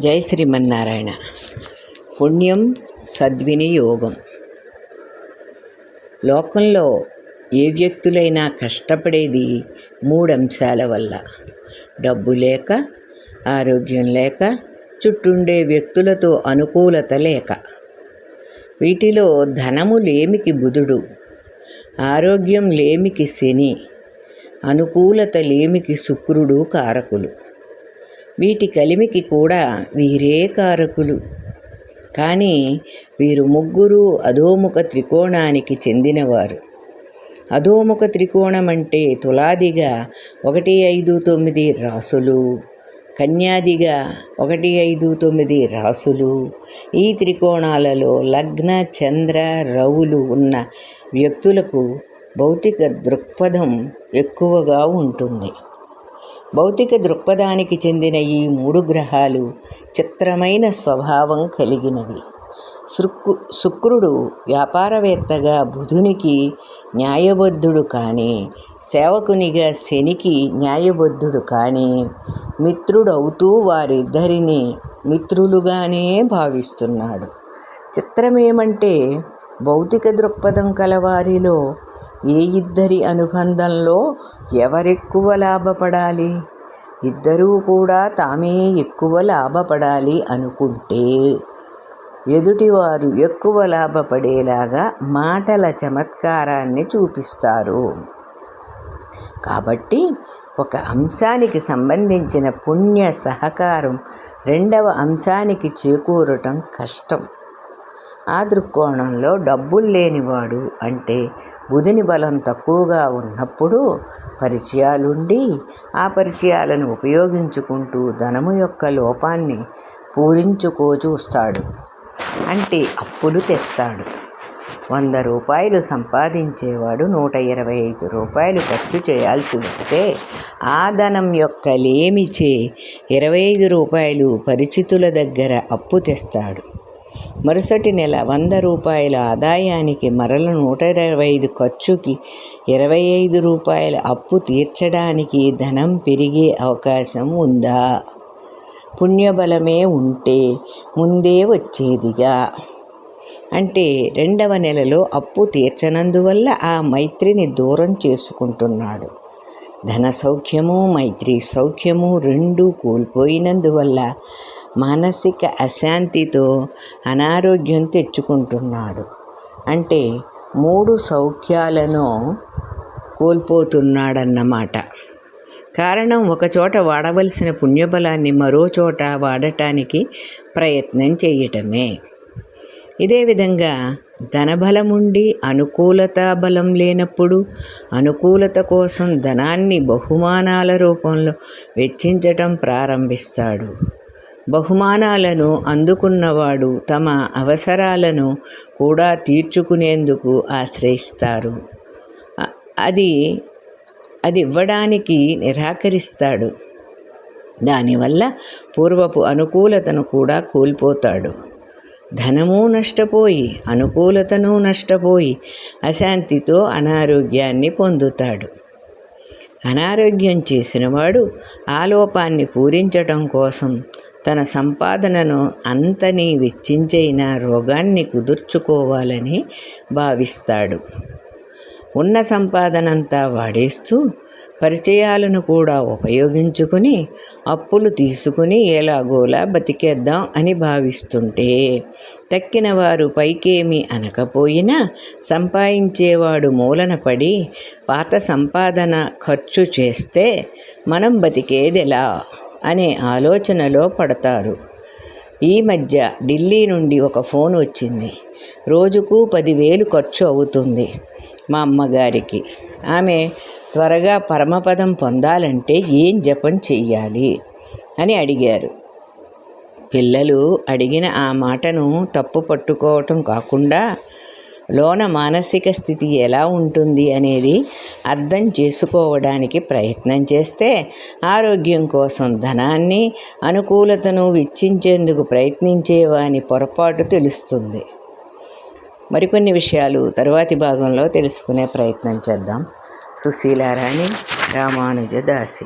జై శ్రీమన్నారాయణ. పుణ్యం సద్వినియోగం. లోకంలో ఏ వ్యక్తులైనా కష్టపడేది మూడు అంశాల వల్ల. డబ్బు లేక ఆరోగ్యం లేక చుట్టుండే వ్యక్తులతో అనుకూలత లేక. వీటిలో ధనము లేమికి బుధుడు ఆరోగ్యం లేమికి శని అనుకూలత లేమికి శుక్రుడు కారకులు. వీటి కలిమికి కూడా వీరే కారకులు. కానీ వీరు ముగ్గురు అధోముఖ త్రికోణానికి చెందినవారు. అధోముఖ త్రికోణం అంటే తులాదిగా ఒకటి ఐదు తొమ్మిది రాసులు కన్యాదిగా ఒకటి ఐదు తొమ్మిది రాసులు. ఈ త్రికోణాలలో లగ్న చంద్ర రవులు ఉన్న వ్యక్తులకు భౌతిక దృక్పథం ఎక్కువగా ఉంటుంది. భౌతిక దృక్పథానికి చెందిన ఈ మూడు గ్రహాలు చిత్రమైన స్వభావం కలిగినవి. శుక్రు శుక్రుడు వ్యాపారవేత్తగా బుధునికి న్యాయబద్ధుడు కానీ సేవకునిగా శనికి న్యాయబద్ధుడు కానీ మిత్రుడవుతూ వారిద్దరిని మిత్రులుగానే భావిస్తున్నాడు. చిత్రమేమంటే భౌతిక దృక్పథం కలవారిలో ఏ ఇద్దరి అనుబంధంలో ఎవరెక్కువ లాభపడాలి? ఇద్దరూ కూడా తామే ఎక్కువ లాభపడాలి అనుకుంటే ఎదుటివారు ఎక్కువ లాభపడేలాగా మాటల చమత్కారాన్ని చూపిస్తారు. కాబట్టి ఒక అంశానికి సంబంధించిన పుణ్య సహకారం రెండవ అంశానికి చేకూరటం కష్టం. ఆ దృక్కోణంలో డబ్బులు లేనివాడు అంటే బుధుని బలం తక్కువగా ఉన్నప్పుడు పరిచయాలుండి ఆ పరిచయాలను ఉపయోగించుకుంటూ ధనము యొక్క లోపాన్ని పూరించుకో చూస్తాడు అంటే అప్పులు తెస్తాడు. వంద రూపాయలు సంపాదించేవాడు నూట ఇరవై ఐదు రూపాయలు ఖర్చు చేయాల్సి వస్తే ఆ ధనం యొక్క లేమిచే ఇరవై ఐదు రూపాయలు పరిచితుల దగ్గర అప్పు తెస్తాడు. మరుసటి నెల వంద రూపాయల ఆదాయానికి మరల నూట ఇరవై ఐదు ఖర్చుకి ఇరవై ఐదు రూపాయల అప్పు తీర్చడానికి ధనం పెరిగే అవకాశం ఉందా? పుణ్యబలమే ఉంటే ముందే వచ్చేదిగా. అంటే రెండవ నెలలో అప్పు తీర్చనందువల్ల ఆ మైత్రిని దూరం చేసుకుంటున్నాడు. ధన సౌఖ్యము మైత్రి సౌఖ్యము రెండు కోల్పోయినందువల్ల మానసిక అశాంతితో అనారోగ్యం తెచ్చుకుంటున్నాడు. అంటే మూడు సౌఖ్యాలను కోల్పోతున్నాడన్నమాట. కారణం ఒకచోట వాడవలసిన పుణ్యబలాన్ని మరో చోట వాడటానికి ప్రయత్నం చేయటమే. ఇదే విధంగా ధనబలముండి అనుకూలత బలం లేనప్పుడు అనుకూలత కోసం ధనాన్ని బహుమానాల రూపంలో వెచ్చించటం ప్రారంభిస్తాడు. బహుమానాలను అందుకున్నవాడు తమ అవసరాలను కూడా తీర్చుకునేందుకు ఆశ్రయిస్తారు. అది అది ఇవ్వడానికి నిరాకరిస్తాడు. దానివల్ల పూర్వపు అనుకూలతను కూడా కోల్పోతాడు. ధనము నష్టపోయి అనుకూలతను నష్టపోయి అశాంతితో అనారోగ్యాన్ని పొందుతాడు. అనారోగ్యం చేసినవాడు ఆలోపాన్ని పూరించటం కోసం తన సంపాదనను అంతని వెచ్చించైన రోగాన్ని కుదుర్చుకోవాలని భావిస్తాడు. ఉన్న సంపాదనంతా వాడేస్తూ పరిచయాలను కూడా ఉపయోగించుకుని అప్పులు తీసుకుని ఎలాగోలా బతికేద్దాం అని భావిస్తుంటే తక్కిన వారు పైకేమీ అనకపోయినా సంపాదించేవాడు మూలన పడి పాత సంపాదన ఖర్చు చేస్తే మనం బతికేదెలా? అనే ఆలోచనలో పడతారు. ఈ మధ్య ఢిల్లీ నుండి ఒక ఫోన్ వచ్చింది. రోజుకు పదివేలు ఖర్చు అవుతుంది మా అమ్మగారికి. ఆమె త్వరగా పరమపదం పొందాలంటే ఏం జపం చెయ్యాలి అని అడిగారు. పిల్లలు అడిగిన ఆ మాటను తప్పు పట్టుకోవటం కాకుండా లోన మానసిక స్థితి ఎలా ఉంటుంది అనేది అర్థం చేసుకోవడానికి ప్రయత్నం చేస్తే ఆరోగ్యం కోసం ధనాన్ని అనుకూలతను వెచ్చించేందుకు ప్రయత్నించేవాని పొరపాటు తెలుస్తుంది. మరికొన్ని విషయాలు తరువాతి భాగంలో తెలుసుకునే ప్రయత్నం చేద్దాం. సుశీలారాణి రామానుజదాసి